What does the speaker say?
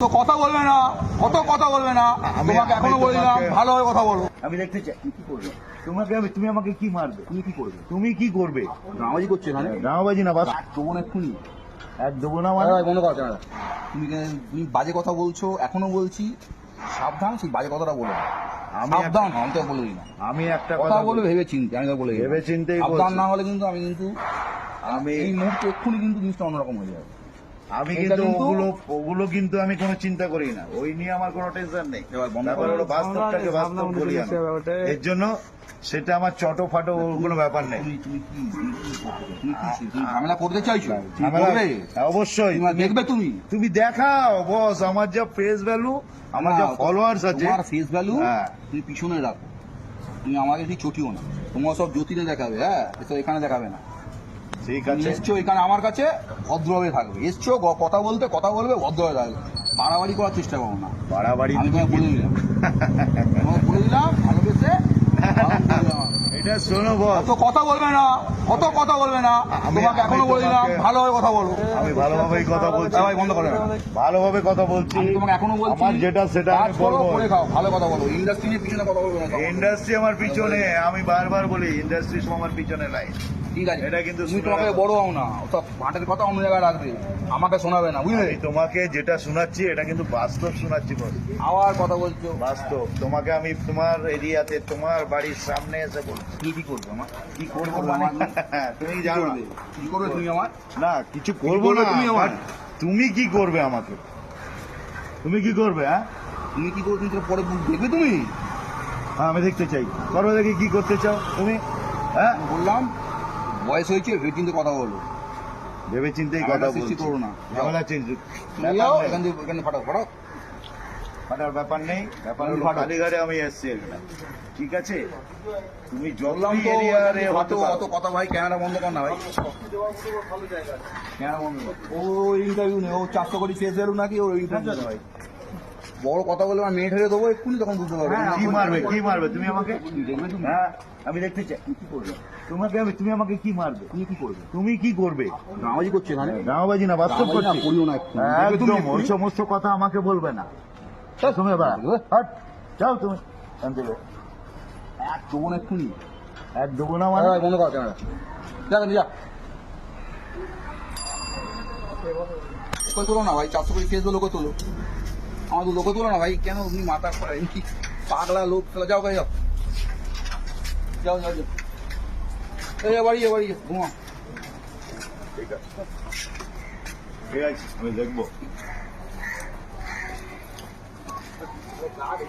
তো কথা বলবে না অত কথা বলবে না। তোমাকে এখনও বললাম তোমাকে- ভালোভাবে কথা বলো। আমি দেখতে চাই তুমি কি করবে? তোমাকে আমি তুমি আমাকে কি মারবে? তুমি কি করবে? তুমি কি করবে? করছে এখানে? ড্রামাবাজি না বাস। তবুন এক্ষুনি। এক দেবো না মানে বন্ধ করা না। তুমি তুমি বাজে কথা বলছো এখনও বলছি। সাবধান সেই বাজে কথাটা বলো আমি সাবধান আমি তো বলে না আমি একটা কথা বলবে ভেবে চিনতে আমি তো বলে দিই। ভেবে সাবধান না হলে কিন্তু আমি কিন্তু আমি এই মুহূর্তে এক্ষুনি কিন্তু জিনিসটা অন্যরকম হয়ে যাবে। আমি কিন্তু ওগুলো ওগুলো কিন্তু আমি কোনো চিন্তা করি না। ওই নিয়ে আমার কোনো টেনশন নেই। ব্যাপার হলো বাস্তবটাকে বাস্তব বলি এর জন্য সেটা আমার চটো ফাটো কোনো ব্যাপার নেই। তুমি তুমি কি তুমি কি করতে কি ঝামেলা চাইছো? করবে? অবশ্যই। দেখবে তুমি। তুমি দেখাও বস। আমার যা ফেস ভ্যালু আমার যা ফলোয়ার্স আছে। ফেস ভ্যালু হ্যাঁ। তুমি পিছনে রাখো। তুমি আমাকে ঠিক চটিও না। তোমার সব জ্যোতিরে দেখাবে হ্যাঁ? এসব এখানে দেখাবে না। ঠিক আছে? এসছো এখানে আমার কাছে ভদ্রভাবে থাকবে। এসছো কথা বলতে কথা বলবে ভদ্রভাবে থাকবে। বাড়াবাড়ি করার চেষ্টা করো না। বাড়াবাড়ি আমি তোমায় বলে দিলাম। বলে দিলাম ভালোবেসে। এটা শোনো বল অত কথা বলবে না। অত কথা বলবে না। তোমাকে এখনও বলে দিলাম ভালোভাবে কথা বলো। আমি ভালোভাবেই কথা বলছি। সবাই বন্ধ করে ভালোভাবে কথা বলছি। তোমাকে এখনও বলছি আমার যেটা সেটা আমি করব করে খাও ভালো কথা বলো। ইন্ডাস্ট্রি নিয়ে পিছনে কথা বলবে না ইন্ডাস্ট্রি আমার পিছনে আমি বারবার বলি ইন্ডাস্ট্রি আমার পিছনে লাই ঠিক আছে। এটা কিন্তু তুমি তোমাকে বড় হও না। কথা অন্য জায়গায় রাখবে। আমাকে শোনাবে না বুঝলে? তোমাকে যেটা শোনাচ্ছি এটা কিন্তু বাস্তব শোনাচ্ছি আবার কথা বলছো। বাস্তব। তোমাকে আমি তোমার এরিয়াতে তোমার বাড়ির সামনে এসে বলছি। তুমি কি করবে আমার কি করব মানে? তুমি কি জানো করবে? কি করবে তুমি আমার না কিছু করব না তুমি আমার? তুমি কি করবে আমাকে? তুমি কি করবে হ্যাঁ? তুমি কি করবে? তুমি পরে দেখবে তুমি? হ্যাঁ, আমি দেখতে চাই। করো দেখি কি করতে চাও তুমি হ্যাঁ? বললাম বয়স হয়েছে ভেবে চিন্তে কথা বলো। ভেবে চিন্তেই কথা বলছি। করো না। ঝামেলা যাও এখান থেকে এখানে ফাটাও ফাটাও। ফাটার ব্যাপার নেই ব্যাপার হলো। কালীঘাটে আমি এসছি ঠিক আছে? তুমি বললাম যতই এরিয়ারে অত অত কথা ভাই ক্যামেরা বন্ধ কর না ভাই। ক্যামেরা বন্ধ ও ইন্টারভিউ নেই ও চারশো কোটি শেষ বেরো নাকি? ও ইন্টারভিউ ভাই। বড় কথা বলে আমার মেয়ে ঠেলে দেবো এক্ষুনি তখন বুঝতে পারবে। কি মারবে কি মারবে? তুমি আমাকে হ্যাঁ আমি দেখতে চাই। কি করবে? তোমাকে আমি তুমি আমাকে কি মারবে? তুমি কি করবে? তুমি কি করবে? ড্রামাজি করছে এখানে? রামাবাজি না বাস্তব ড্রামাজি না করিও একদম ওই সমস্ত কথা আমাকে বলবে না। চল। তুমি এবার হট যাও তুমি এখান থেকে এক দেবো না এক্ষুনি এক দেবো না মানে ভাই, বন্ধ কর ক্যামেরা যা যা কই তোলো না ভাই চারশো কোটি শেষ লোক তোলো আমার তো লোক তোলো না ভাই কেন তুমি মাথা করে কি পাগলা লোক তাহলে যাও গাড়ি যাও যাও যাও যাও এই এ বাড়ি এ বাড়ি ঘুমা ঠিক আছে ঠিক আছে আমি দেখব 再拿个